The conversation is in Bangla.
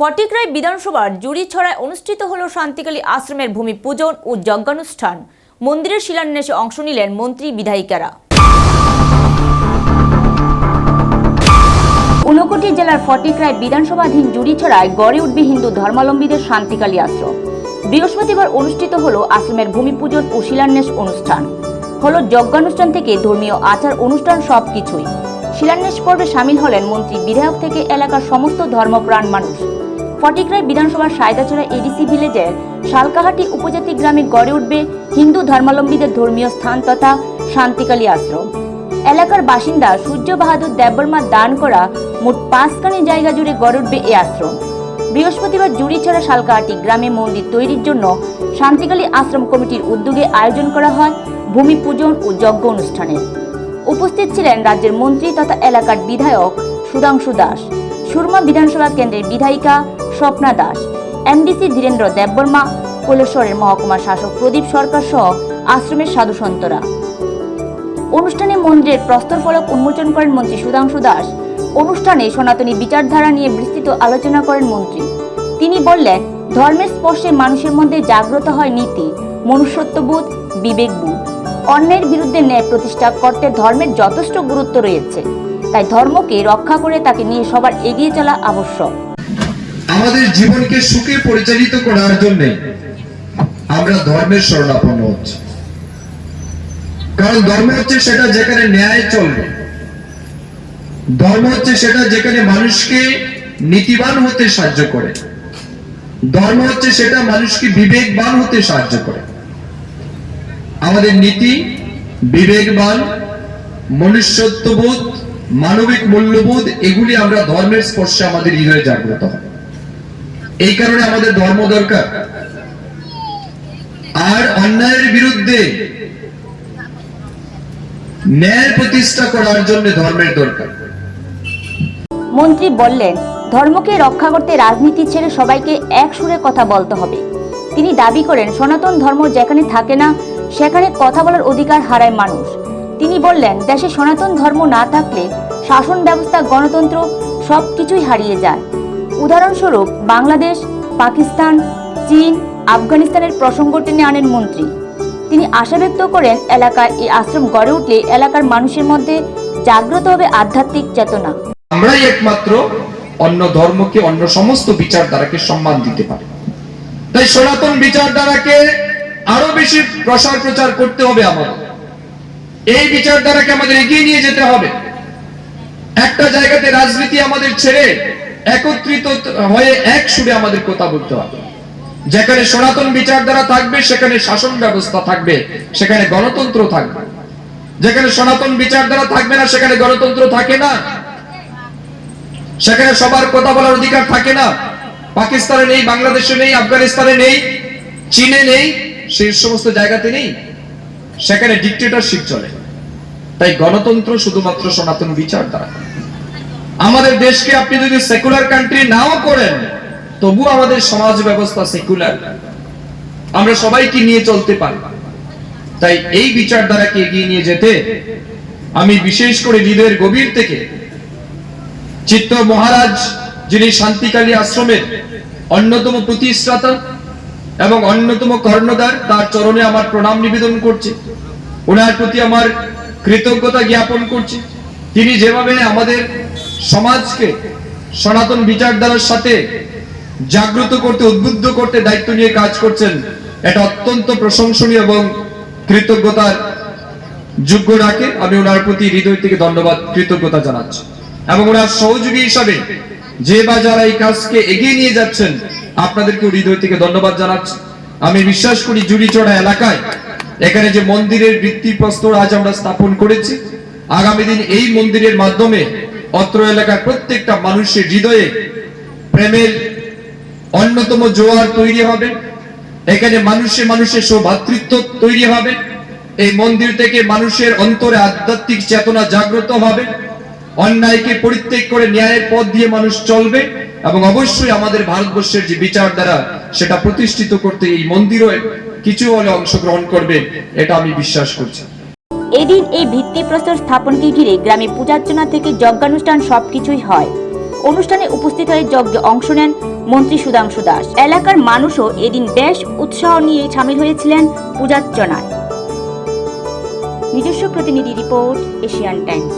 ফটিকরাই বিধানসভার জুড়িছড়ায় অনুষ্ঠিত হল শান্তিকালী আশ্রমের ভূমি পূজন ও যজ্ঞানুষ্ঠান। মন্দিরের শিলান্যাসে অংশ নিলেন মন্ত্রী বিধায়িকারা। ঊনকোটি জেলার ফটিকরায় বিধানসভাধীন জুড়িছড়ায় গড়ে উঠবে হিন্দু ধর্মাবলম্বীদের শান্তিকালী আশ্রম। বৃহস্পতিবার অনুষ্ঠিত হল আশ্রমের ভূমি পূজন ও শিলান্যাস অনুষ্ঠান। হল যজ্ঞানুষ্ঠান থেকে ধর্মীয় আচার অনুষ্ঠান সবকিছুই। শিলান্যাস পর্বে সামিল হলেন মন্ত্রী বিধায়ক থেকে এলাকার সমস্ত ধর্মপ্রাণ মানুষ। ফটিকরায় বিধানসভার সায়দাচড়া এডিসি ভিলেজের শালকাহাটি উপজাতি গ্রামে গড়ে উঠবে হিন্দু ধর্মাবলম্বীদের ধর্মীয় স্থান তথা শান্তিকালী আশ্রম। এলাকার বাসিন্দা সূর্য বাহাদুর দেববর্মা দান করা মোট পাঁচখানি জায়গা জুড়ে গড়ে উঠবে এই আশ্রম। বৃহস্পতিবার জুড়িছড়া শালকাহাটি গ্রামে মন্দির তৈরির জন্য শান্তিকালী আশ্রম কমিটির উদ্যোগে আয়োজন করা হয় ভূমি পূজন ও যজ্ঞ অনুষ্ঠানে। উপস্থিত ছিলেন রাজ্যের মন্ত্রী তথা এলাকার বিধায়ক সুধাংশু দাস। সুরমা বিধানসভা কেন্দ্রের বিধায়িকা স্বপ্না দাস, এমডিসি ধীরেন্দ্র দেববর্মা কৈলেশ্বরের মহকুমা শাসক প্রদীপ সরকার সহ আশ্রমের সাধুসন্তরা অনুষ্ঠানে মন্দিরের প্রস্তর ফলক উন্মোচন করেন মন্ত্রী সুধাংশু দাস। অনুষ্ঠানে সনাতনী বিচারধারা নিয়ে বিস্তৃত আলোচনা করেন মন্ত্রী। তিনি বললেন, ধর্মের স্পর্শে মানুষের মধ্যে জাগ্রত হয় নীতি, মনুষ্যত্ববোধ, বিবেকবোধ। অন্যের বিরুদ্ধে ন্যায় প্রতিষ্ঠা করতে ধর্মের যথেষ্ট গুরুত্ব রয়েছে। তাই ধর্মকে রক্ষা করে তাকে নিয়ে সবার এগিয়ে চলা আবশ্যক। আমাদের জীবনকে সুখে পরিচালিত করার জন্য আমরা ধর্মের শরণাপন্ন হচ্ছি। কারণ ধর্ম হচ্ছে সেটা যেখানে ন্যায় চলবে। ধর্ম হচ্ছে সেটা যেখানে মানুষকে নীতিবান হতে সাহায্য করে। ধর্ম হচ্ছে সেটা মানুষকে বিবেকবান হতে সাহায্য করে। আমাদের নীতি বিবেকবান, মনুষ্যত্ববোধ, মানবিক মূল্যবোধ, এগুলি আমরা ধর্মের স্পর্শে আমাদের হৃদয়ে জাগ্রত হয়। এই কারণে আমাদের ধর্ম দরকার। আর অন্যায়ের বিরুদ্ধে ন্যায় প্রতিষ্ঠা করার জন্য ধর্মের দরকার। মন্ত্রী বললেন, ধর্মকে রক্ষা করতে রাজনীতি ছেড়ে সবাইকে এক সুরে কথা বলতে হবে। তিনি দাবি করেন, সনাতন ধর্ম যেখানে থাকে না, সেখানে কথা বলার অধিকার হারায় মানুষ। তিনি বললেন, দেশে সনাতন ধর্ম না থাকলে শাসন ব্যবস্থা, গণতন্ত্র সব কিছুই হারিয়ে যায়। উদাহরণস্বরূপ বাংলাদেশ, পাকিস্তান, চীন, আফগানিস্তানের প্রসঙ্গ টেনে আনেন মন্ত্রী। তিনি আশা ব্যক্ত করেন এলাকায় এই আশ্রম গড়ে উঠলে এলাকার মানুষের মধ্যে জাগ্রত হবে আধ্যাত্মিক চেতনা। আমরাই একমাত্র অন্য ধর্মকে, অন্য সমস্ত বিচারধারাকে সম্মান দিতে পারি। তাই সনাতন বিচারধারাকে আরও বেশি প্রসার প্রচার করতে হবে আমাদের। এই বিচারধারাকে আমাদের এগিয়ে নিয়ে যেতে হবে। একটা জায়গাতে রাজনীতি আমাদের ছেড়ে একত্রিত হয়ে এক সুরে আমাদের কথা বলতে হবে। যেখানে সনাতন বিচারধারা থাকবে, সেখানে শাসন ব্যবস্থা থাকবে, সেখানে গণতন্ত্র থাকবে। যেখানে সনাতন বিচারধারা থাকবে না, সেখানে গণতন্ত্র থাকে না। সেখানে সবার কথা বলার অধিকার থাকে না। পাকিস্তানে নেই, বাংলাদেশে নেই, আফগানিস্তানে নেই, চীনে নেই সেই সমস্ত জায়গাতে নেই। সেখানে ডিক্টেটরশিপ চলে। তাই গণতন্ত্র শুধুমাত্র সনাতন বিচার দ্বারা। আমাদের দেশকে আপনি যদি সেকুলার কান্ট্রি নাও করেন তবু আমাদের সমাজ ব্যবস্থা সেকুলার আমরা সবাইকে নিয়ে চলতে পারি। তাই এই বিচারধারাকে এগিয়ে নিয়ে যেতে আমি বিশেষ করে হৃদয়ের গভীর থেকে চিত্ত মহারাজ, যিনি শান্তিকালী আশ্রমের অন্যতম প্রতিষ্ঠাতা এবং অন্যতম কর্ণদার তার চরণে আমার প্রণাম নিবেদন করছি। ওনার প্রতি আমার কৃতজ্ঞতা জ্ঞাপন করছি। তিনি যেভাবে আমাদের সমাজকে সনাতন বিচারধারার সাথে জাগ্রত করতে, উদ্বুদ্ধ করতে দায়িত্ব নিয়ে কাজ করছেন এটা অত্যন্ত প্রশংসনীয় এবং কৃতজ্ঞতার যোগ্য রাখে আমি ওনার প্রতি হৃদয় থেকে ধন্যবাদ, কৃতজ্ঞতা জানাচ্ছি। এবং ওনার সহযোগী হিসাবে যে বা যারা এই কাজকে এগিয়ে নিয়ে যাচ্ছেন আপনাদেরকে হৃদয় থেকে ধন্যবাদ জানাচ্ছি। আমি বিশ্বাস করি জুড়িচড়া এলাকায় এখানে যে মন্দিরের ভিত্তিপ্রস্তর আজ আমরা স্থাপন করেছি, আগামী দিন এই মন্দিরের মাধ্যমে অত্র এলাকার প্রত্যেকটা মানুষের হৃদয়ে প্রেমের অন্যতম জোয়ার তৈরি হবে। এখানে মানুষে মানুষের সৌভাতৃত্ব তৈরি হবে। এই মন্দির থেকে মানুষের অন্তরে আধ্যাত্মিক চেতনা জাগ্রত হবে। অন্যায়কে পরিত্যাগ করে ন্যায়ের পথ দিয়ে মানুষ চলবে এবং অবশ্যই আমাদের ভারতবর্ষের যে বিচার দ্বারা সেটা প্রতিষ্ঠিত করতে এই মন্দিরও কিছু হলে অংশগ্রহণ করবে, এটা আমি বিশ্বাস করছি। এদিন এই ভিত্তিপ্রস্তর স্থাপনকে ঘিরে গ্রামে পূজার্চনা থেকে যজ্ঞানুষ্ঠান সবকিছুই হয়। অনুষ্ঠানে উপস্থিত হয়ে যজ্ঞে অংশ নেন মন্ত্রী সুধাংশু দাস। এলাকার মানুষও এদিন বেশ উৎসাহ নিয়ে সামিল হয়েছিলেন পূজার্চনায়। নিজস্ব প্রতিনিধি রিপোর্ট এশিয়ান টাইমস।